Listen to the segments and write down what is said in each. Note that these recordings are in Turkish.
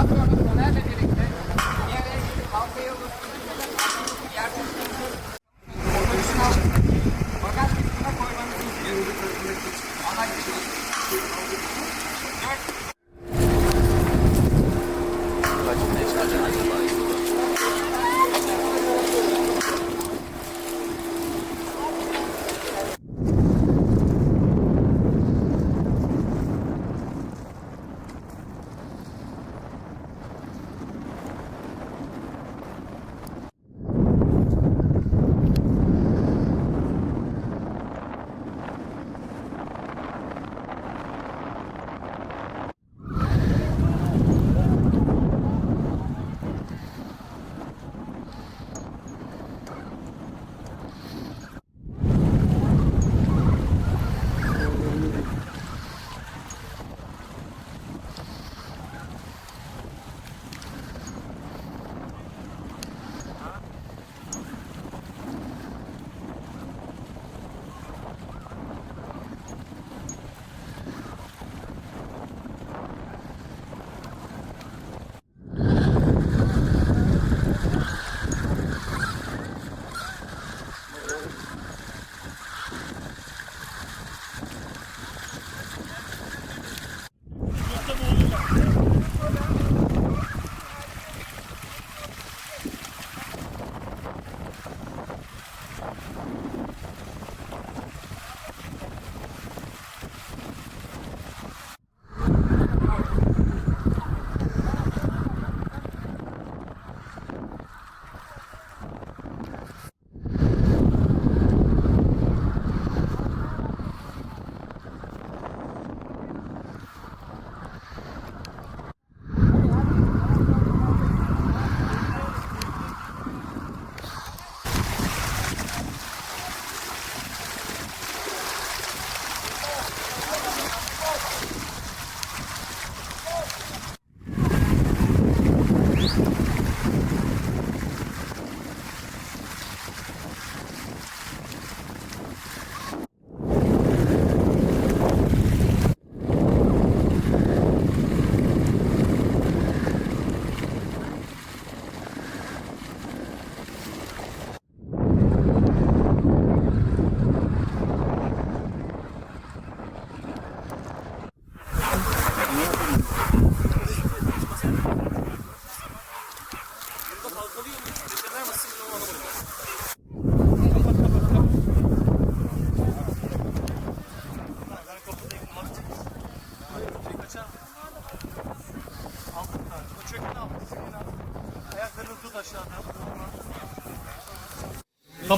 Trabzon'da Soner'le birlikte bir yere halkaya ulaştırdık. Yardımcı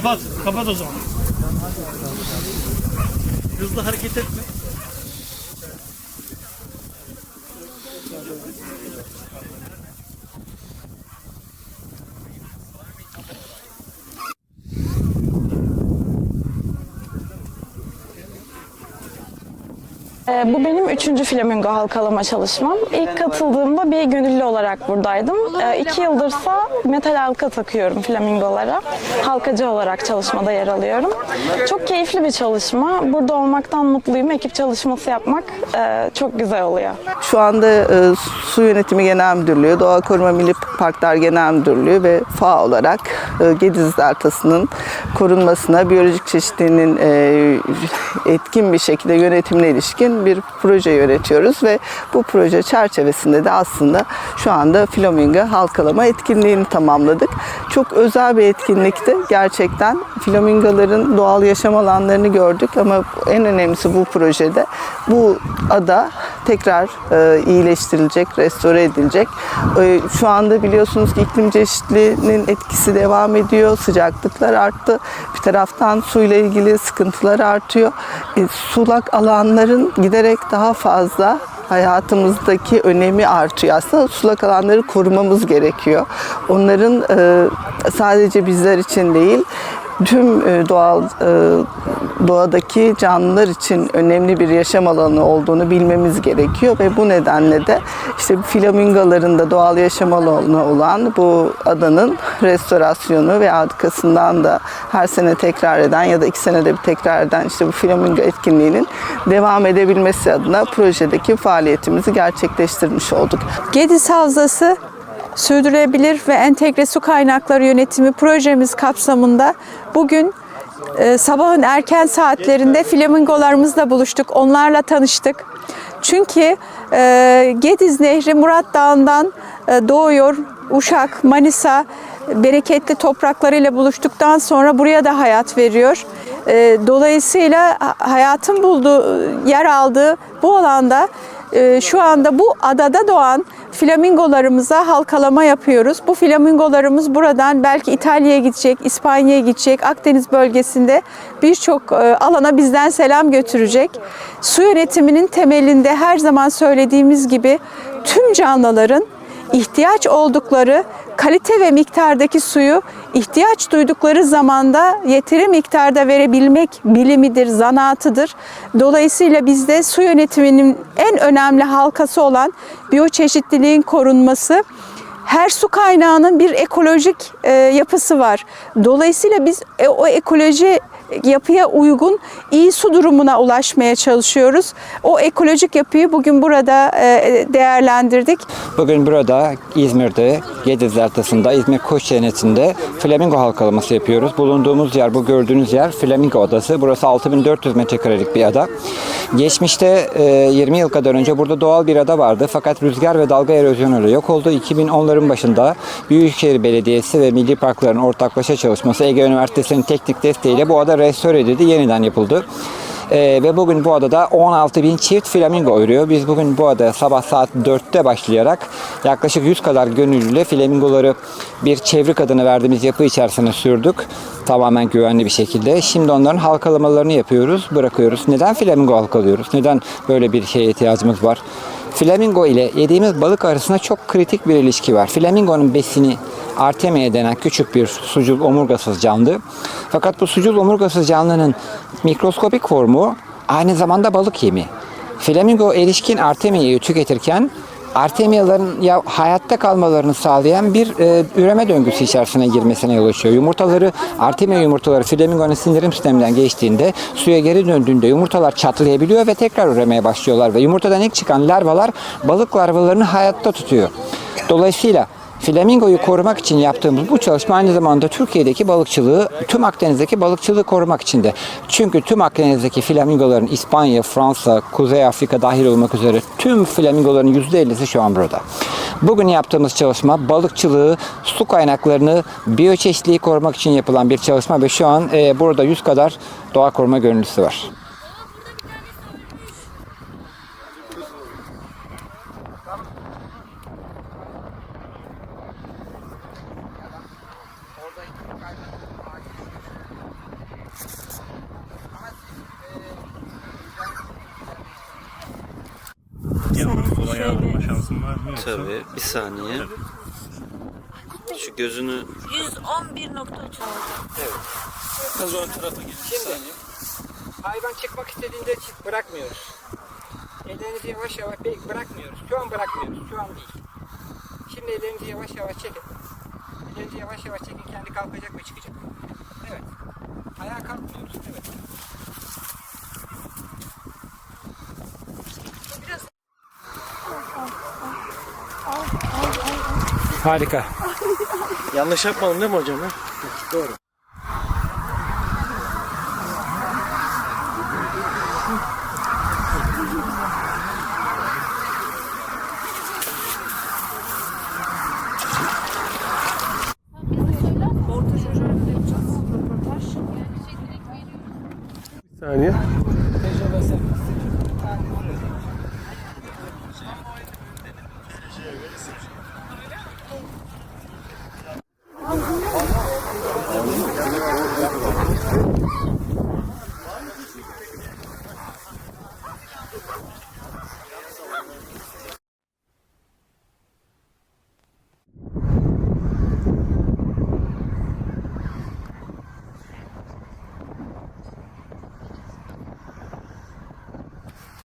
Kapat, kapat o zaman. Hızlı hareket etme. Bu benim üçüncü flamingo halkalama çalışmam. İlk katıldığımda bir gönüllü olarak buradaydım. Ee, İki yıldırsa metal halka takıyorum flamingolara. Halkacı olarak çalışmada yer alıyorum. Çok keyifli bir çalışma. Burada olmaktan mutluyum. Ekip çalışması yapmak e, çok güzel oluyor. Şu anda e, Su Yönetimi Genel Müdürlüğü, Doğa Koruma Milli Parklar Genel Müdürlüğü ve FA olarak e, Gediz Deltası'nın korunmasına, biyolojik çeşitliliğinin etkin bir şekilde yönetimine ilişkin bir proje yönetiyoruz ve bu proje çerçevesinde de aslında şu anda flamingo halkalama etkinliğini tamamladık. Çok özel bir etkinlikti. Gerçekten flamingoların doğal yaşam alanlarını gördük ama en önemlisi bu projede bu ada tekrar e, iyileştirilecek, restore edilecek. E, şu anda biliyorsunuz ki iklim çeşitliliğinin etkisi devam ediyor. Sıcaklıklar arttı. Bir taraftan suyla ilgili sıkıntılar artıyor. E, sulak alanların giderek daha fazla hayatımızdaki önemi artıyor. Aslında sulak alanları korumamız gerekiyor. Onların e, sadece bizler için değil, tüm e, doğal e, doğadaki canlılar için önemli bir yaşam alanı olduğunu bilmemiz gerekiyor ve bu nedenle de işte flamingoların da doğal yaşam alanı olan bu adanın restorasyonu ve arkasından da her sene tekrar eden ya da iki senede bir tekrar eden işte bu flamingo etkinliğinin devam edebilmesi adına projedeki faaliyetimizi gerçekleştirmiş olduk. Gediz Havzası Sürdürülebilir ve Entegre Su Kaynakları Yönetimi projemiz kapsamında bugün e, sabahın erken saatlerinde flamingolarımızla buluştuk. Onlarla tanıştık. Çünkü e, Gediz Nehri Murat Dağı'ndan e, doğuyor. Uşak, Manisa bereketli topraklarıyla buluştuktan sonra buraya da hayat veriyor. E, dolayısıyla ha- hayatın bulduğu, yer aldığı bu alanda e, şu anda bu adada doğan flamingolarımıza halkalama yapıyoruz. Bu flamingolarımız buradan belki İtalya'ya gidecek, İspanya'ya gidecek, Akdeniz bölgesinde birçok e, alana bizden selam götürecek. Su yönetiminin temelinde her zaman söylediğimiz gibi tüm canlıların ihtiyaç oldukları kalite ve miktardaki suyu ihtiyaç duydukları zamanda yeteri miktarda verebilmek bilimidir, zanaatıdır. Dolayısıyla bizde su yönetiminin en önemli halkası olan biyoçeşitliliğin korunması her su kaynağının bir ekolojik e, yapısı var. Dolayısıyla biz e, o ekoloji yapıya uygun iyi su durumuna ulaşmaya çalışıyoruz. O ekolojik yapıyı bugün burada e, değerlendirdik. Bugün burada İzmir'de Gediz Deltası'nda İzmir Koç Cenneti'nde flamingo halkalaması yapıyoruz. Bulunduğumuz yer bu gördüğünüz yer Flamingo Adası. Burası 6400 metrekarelik bir ada. Geçmişte e, 20 yıl kadar önce burada doğal bir ada vardı fakat rüzgar ve dalga erozyonuyla yok oldu. 2010'ların başında Büyükşehir Belediyesi ve Milli Parkların ortaklaşa çalışması Ege Üniversitesi'nin teknik desteğiyle bu ada restore edildi, yeniden yapıldı. Ee, ve bugün bu adada 16 bin çift flamingo örüyor. Biz bugün bu adaya sabah saat 4'te başlayarak yaklaşık 100 kadar gönüllüyle flamingoları bir çevrik adını verdiğimiz yapı içerisine sürdük. Tamamen güvenli bir şekilde. Şimdi onların halkalamalarını yapıyoruz, bırakıyoruz. Neden flamingo halkalıyoruz? Neden böyle bir şeye ihtiyacımız var? Flamingo ile yediğimiz balık arasında çok kritik bir ilişki var. Flamingonun besini Artemia denen küçük bir sucul omurgasız canlı. Fakat bu sucul omurgasız canlının mikroskopik formu aynı zamanda balık yemi. Flamingo erişkin Artemia'yı tüketirken Artemiaların ya hayatta kalmalarını sağlayan bir e, üreme döngüsü içerisine girmesine yol açıyor. Yumurtaları, Artemia yumurtaları flamingonun sindirim sisteminden geçtiğinde suya geri döndüğünde yumurtalar çatlayabiliyor ve tekrar üremeye başlıyorlar ve yumurtadan ilk çıkan larvalar balık larvalarını hayatta tutuyor. Dolayısıyla Flamingoyu korumak için yaptığımız bu çalışma aynı zamanda Türkiye'deki balıkçılığı, tüm Akdeniz'deki balıkçılığı korumak için de. Çünkü tüm Akdeniz'deki flamingoların İspanya, Fransa, Kuzey Afrika dahil olmak üzere tüm flamingoların %50'si şu an burada. Bugün yaptığımız çalışma balıkçılığı, su kaynaklarını, biyoçeşitliliği korumak için yapılan bir çalışma ve şu an e, burada 100 kadar doğa koruma gönüllüsü var. Tabii bir saniye. Şu gözünü 111.3 Biraz ön tarafa git. Şimdi hayvan çıkmak istediğinde çık bırakmıyoruz. Ellerinizi yavaş yavaş bırakmıyoruz. Şu an bırakmıyoruz. Şu an değil. Şimdi ellerinizi yavaş yavaş çekin. Ellerinizi yavaş yavaş çekin. Kendi kalkacak ve çıkacak. Evet. Ayağa kalkmıyoruz. Evet. Harika. Yanlış yapmadım değil mi hocam? saniye.